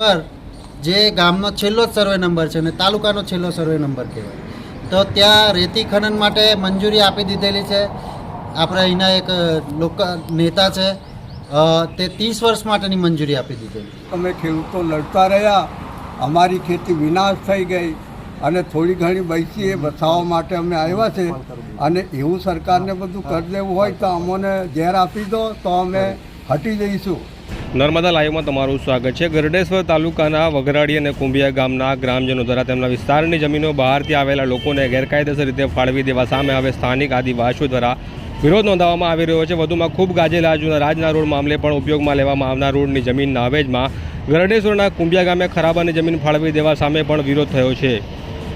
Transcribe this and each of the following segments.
પર જે ગામનો છેલ્લો સર્વે નંબર છે અને તાલુકાનો છેલ્લો સર્વે નંબર કહેવાય. તો ત્યાં રેતી ખનન માટે મંજૂરી આપી દીધેલી છે. આપણે અહીંના એક લોક નેતા છે. તે ત્રીસ વર્ષ માટેની મંજૂરી આપી દીધેલી. અમે ખેડૂતો લડતા રહ્યા. અમારી ખેતી વિનાશ થઈ ગઈ અને થોડી ઘણી બચી એ બચાવવા માટે અમે આવ્યા છે. અને એવું સરકારને બધું કરી દેવું હોય તો અમોને ઝેર આપી દો તો અમે હટી જઈશું. નર્મદા લાઈવમાં તમારું સ્વાગત છે. ગરડેશ્વર તાલુકાના વઘરાડી અને કુંભિયા ગામના ગ્રામજનો દ્વારા તેમના વિસ્તારની જમીનો બહારથી આવેલા લોકોને ગેરકાયદેસર રીતે ફાળવી દેવા સામે હવે સ્થાનિક આદિવાસીઓ દ્વારા વિરોધ નોંધાવવામાં આવી રહ્યો છે. વધુમાં ખૂબ ગાજેલા રાજના રોડ મામલે પણ ઉપયોગમાં લેવામાં આવનાર રોડની જમીન નાવેજમાં ગરડેશ્વરના કુંભિયા ગામે ખરાબાની જમીન ફાળવી દેવા સામે પણ વિરોધ થયો છે.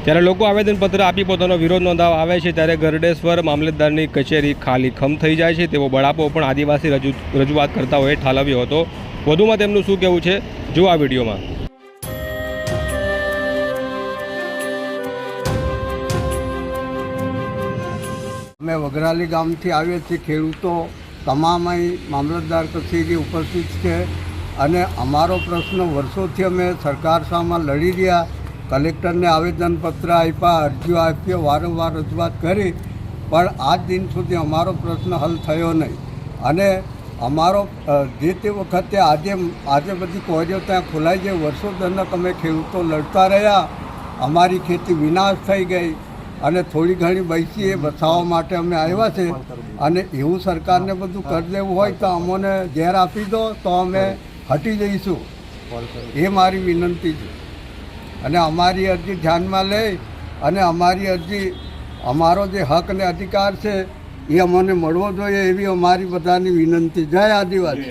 ત્યારે લોકો આવેદનપત્ર આપી પોતાનો વિરોધ નોંધાવ આવે છે, ત્યારે ગરડેશ્વર મામલતદારની કચેરી ખાલી ખમ થઈ જાય છે. તેવો બળાપો પણ આદિવાસી રજૂ, રજૂઆત કરતાઓએ ઠાલવ્યો હતો. વધુમાં તેમનું શું કહેવું છે? જો આ વિડીયોમાં. અમે વઘરાલી ગામથી આવીએ છીએ. ખેડૂતો તમામ અહીં મામલતદાર કચેરી ઉપસ્થિત છે. અને અમારો પ્રશ્ન વર્ષોથી અમે સરકાર સામે લડી રહ્યા કલેક્ટરને આવેદનપત્ર આપ્યા, અરજીઓ આપી, વારંવાર રજૂઆત કરી, પણ આજ દિન સુધી અમારો પ્રશ્ન હલ થયો નહીં. અને અમારો જે તે વખતે આજે આજે બધી કોરીઓ ત્યાં ખોલાઈ જાય વર્ષો દરમિયાન અમે ખેડૂતો લડતા રહ્યા, અમારી ખેતી વિનાશ થઈ ગઈ, અને થોડી ઘણી બચી એ બચાવવા માટે અમે આવ્યા છે, અને એવું સરકારને બધું કરી દેવું હોય તો અમોને ઝેર આપી દો, તો અમે હટી જઈશું. એ મારી વિનંતી છે. અને અમારી અરજી ધ્યાનમાં લઈ અને અમારી અરજી અમારો જે હક અને અધિકાર છે એ અમને મળવો જોઈએ એવી અમારી બધાની વિનંતી. જય આદિવાસી.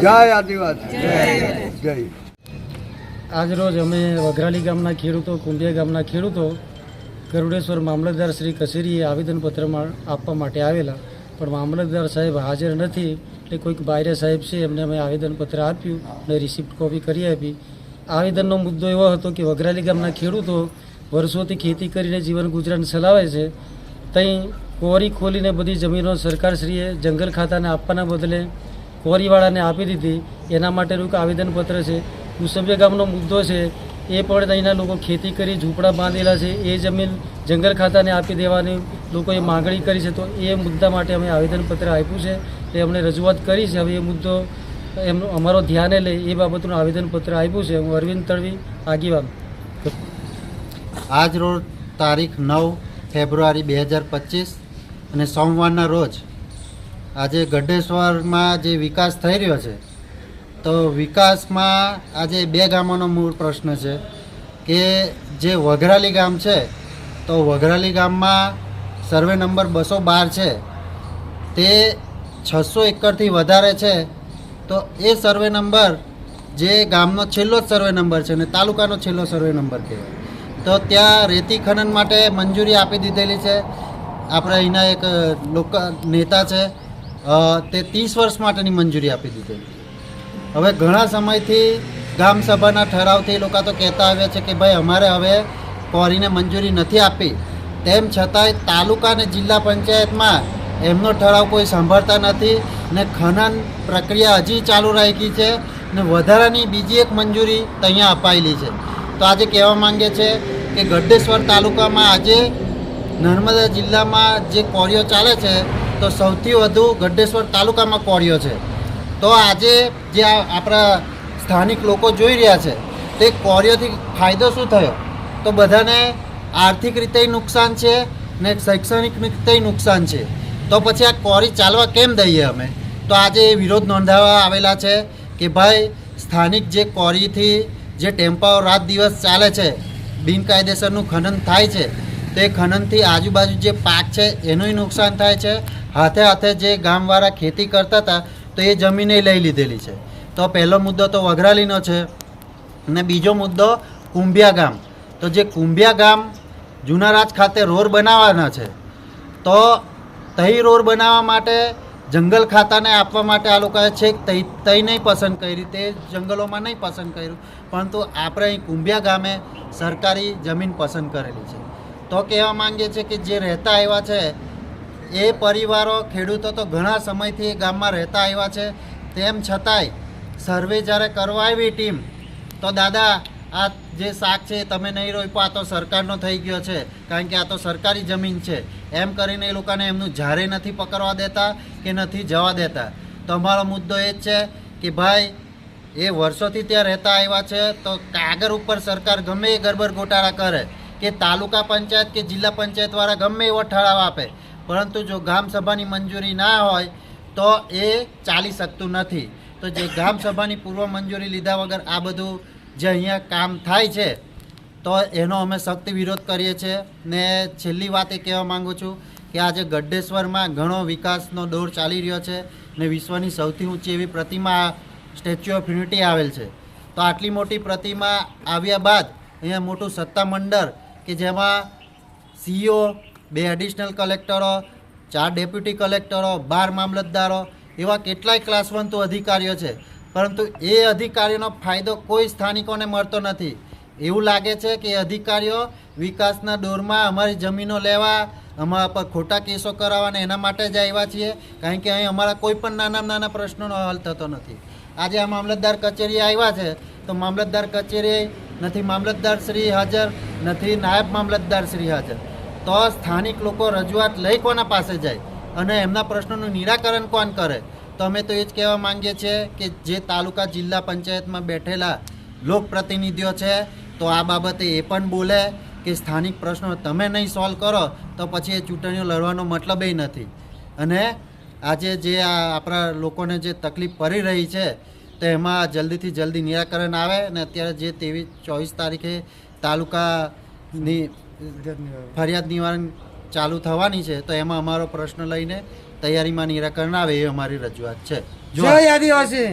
જય આદિવાસી. જય આજરોજ અમે વઘરાલી ગામના ખેડૂતો કુંડિયા ગામના ખેડૂતો ગરુડેશ્વર મામલતદાર શ્રી કસેરીએ આવેદનપત્ર મા- આપવા માટે આવેલા. પણ મામલતદાર સાહેબ હાજર નથી એટલે કોઈક બાયરે સાહેબ છે એમને અમે આવેદનપત્ર આપ્યું અને રિસિપ્ટ કોપી કરી આપી. આવેદનનો મુદ્દો એવો હતો કે વઘરાલી ગામના ખેડૂતો વર્ષોથી ખેતી કરીને જીવન ગુજરાન ચલાવે છે. ત્યાં કોરી ખોલીને બધી જમીનો સરકારશ્રીએ જંગલ ખાતાને આપવાના બદલે કોરીવાળાને આપી દીધી. એના માટેનું એક આવેદનપત્ર છે. કુસંબિયા ગામનો મુદ્દો છે. એ પણ અહીંના લોકો ખેતી કરી ઝૂંપડા બાંધેલા છે. એ જમીન જંગલ ખાતાને આપી દેવાની લોકોએ માગણી કરી છે. તો એ મુદ્દા માટે અમે આવેદનપત્ર આપ્યું છે. એ અમને રજૂઆત કરી છે. હવે એ મુદ્દો એમનો અમારો ધ્યાને લે એ બાબતનું આવેદનપત્ર આપ્યું છે. હું અરવિંદ તળવી, આગેવાન. આજ રોજ તારીખ નવ ફેબ્રુઆરી બે હજાર પચીસ અને સોમવારના રોજ આજે ગઢેશ્વરમાં જે વિકાસ થઈ રહ્યો છે, તો વિકાસમાં આજે બે ગામોનો મૂળ પ્રશ્ન છે કે જે વઘરાલી ગામ છે, તો વઘરાલી ગામમાં સર્વે નંબર બસો બાર છે, તે છસો એકરથી વધારે છે તો એ સર્વે નંબર જે ગામનો છેલ્લો જ સર્વે નંબર છે અને તાલુકાનો છેલ્લો સર્વે નંબર કહેવાય. તો ત્યાં રેતી ખનન માટે મંજૂરી આપી દીધેલી છે. આપણે અહીંના એક લોક નેતા છે. તે ત્રીસ વર્ષ માટેની મંજૂરી આપી દીધેલી. હવે ઘણા સમયથી ગામ સભાના ઠરાવથી લોકો તો કહેતા આવ્યા છે કે ભાઈ અમારે હવે કોરીને મંજૂરી નથી આપી. તેમ છતાંય તાલુકા અને જિલ્લા પંચાયતમાં એમનો ઠરાવ કોઈ સાંભળતા નથી ને ખનન પ્રક્રિયા હજી ચાલુ રાખી છે ને વધારાની બીજી એક મંજૂરી ત્યાં અપાયેલી છે. તો આજે કહેવા માંગે છે કે ગઢેશ્વર તાલુકામાં આજે નર્મદા જિલ્લામાં જે કોરીઓ ચાલે છે, તો સૌથી વધુ ગઢેશ્વર તાલુકામાં કોરીઓ છે. તો આજે જે આપણા સ્થાનિક લોકો જોઈ રહ્યા છે, તે કોરીઓથી ફાયદો શું થયો? તો બધાને આર્થિક રીતે નુકસાન છે ને શૈક્ષણિક રીતે નુકસાન છે. તો પછી આ કોરી ચાલવા કેમ દઈએ અમે? તો આજે એ વિરોધ નોંધાવવા આવેલા છે કે ભાઈ, સ્થાનિક જે કોરીથી જે ટેમ્પાઓ રાત દિવસ ચાલે છે, બિનકાયદેસરનું ખનન થાય છે, તે ખનનથી આજુબાજુ જે પાક છે, એનુંય નુકસાન થાય છે. હાથે હાથે જે ગામવાળા ખેતી કરતા હતા, તો એ જમીને લઈ લીધેલી છે. તો પહેલો મુદ્દો તો વઘરાલીનો છે અને બીજો મુદ્દો કુંભિયા ગામ. તો જે કુંભિયા ગામ જૂનારાજ ખાતે રોડ બનાવવાના છે, તો તહી રોડ બનાવવા માટે, જંગલ ખાતાને આપવા માટે આ લોકોએ છે તઈ તઈ નહીં પસંદ કરી, તે જંગલોમાં નહીં પસંદ કર્યું. પરંતુ આપણે અહીં કુંભિયા ગામે સરકારી જમીન પસંદ કરેલી છે. તો કહેવા માંગીએ છીએ કે જે રહેતા આવ્યા છે, એ પરિવારો, ખેડૂતો તો ઘણા સમયથી એ ગામમાં રહેતા આવ્યા છે. તેમ છતાંય, સર્વે જ્યારે કરવા આવી ટીમ, તો દાદા આ જે શાક છે એ તમે નહીં રોપ્યો, આ તો સરકારનો થઈ ગયો છે. કારણ કે આ તો સરકારી જમીન છે. એમ કરીને એ લોકોને એમનું જ્યારે નથી પકડવા દેતા કે નથી જવા દેતા. તો અમારો મુદ્દો એ જ છે કે ભાઈ, એ વર્ષોથી ત્યાં રહેતા આવ્યા છે, તો કાગળ ઉપર સરકાર ગમે એ ગરબર ગોટાળા કરે, કે તાલુકા પંચાયત કે જિલ્લા પંચાયતવાળા ગમે એવો ઠરાવ આપે. પરંતુ જો ગામ મંજૂરી ના હોય, તો એ ચાલી શકતું નથી. તો જે ગામ પૂર્વ મંજૂરી લીધા વગર આ બધું જે અહીંયા કામ થાય છે, તો એનો અમે સખ્ત વિરોધ કરીએ છીએ. ને છેલ્લી વાત એ કહેવા માંગુ છું કે આજે ગડ્ડેશ્વરમાં ઘણો વિકાસનો દોર ચાલી રહ્યો છે ને વિશ્વની સૌથી ઊંચી એવી પ્રતિમા સ્ટેચ્યુ ઓફ યુનિટી આવેલ છે. તો આટલી મોટી પ્રતિમા આવ્યા બાદ અહીંયા મોટું સત્તા મંડળ કે જેમાં સીઈઓ, બે એડિશનલ કલેક્ટરો, ચાર ડેપ્યુટી કલેક્ટરો, બાર મામલતદારો એવા કેટલાય ક્લાસવંતુ અધિકારીઓ છે. પરંતુ એ અધિકારીઓનો ફાયદો કોઈ સ્થાનિકોને મળતો નથી. એવું લાગે છે કે અધિકારીઓ વિકાસના દોરમાં અમારી જમીનો લેવા, અમારા પર ખોટા કેસો કરાવવાને એના માટે જ આવ્યા છીએ, કારણ કે અહીં અમારા કોઈ પણ નાના નાના પ્રશ્નોનો હલ થતો નથી. આજે આ મામલતદાર કચેરી આવ્યા છે, તો મામલતદાર કચેરી નથી મામલતદાર શ્રી હાજર, નથી નાયબ મામલતદાર શ્રી હાજર. તો સ્થાનિક લોકો રજૂઆત લઈ કોના પાસે જાય? અને એમના પ્રશ્નોનું નિરાકરણ કોણ કરે? તો અમે તો એ જ કહેવા માંગીએ છીએ કે જે તાલુકા જિલ્લા પંચાયતમાં બેઠેલા લોકપ્રતિનિધિઓ છે, તો આ બાબતે એ પણ બોલે કે સ્થાનિક પ્રશ્નો તમે નહીં સોલ્વ કરો, તો પછી એ ચૂંટણીઓ લડવાનો મતલબ એ નથી. અને આજે જે આ આપણા લોકોને જે તકલીફ પડી રહી છે, તો એમાં જલ્દીથી જલ્દી નિરાકરણ આવે અને અત્યારે જે તેવી ચોવીસ તારીખે તાલુકાની ફરિયાદ નિવારણ ચાલુ થવાની છે, તો એમાં અમારો પ્રશ્ન લઈને તૈયારીમાં નિરાકરણ આવે એ અમારી રજૂઆત છે. જય આદિવાસી.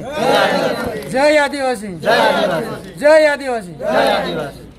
જય આદિવાસી. જય આદિવાસી. જય આદિવાસી. જય આદિવાસી.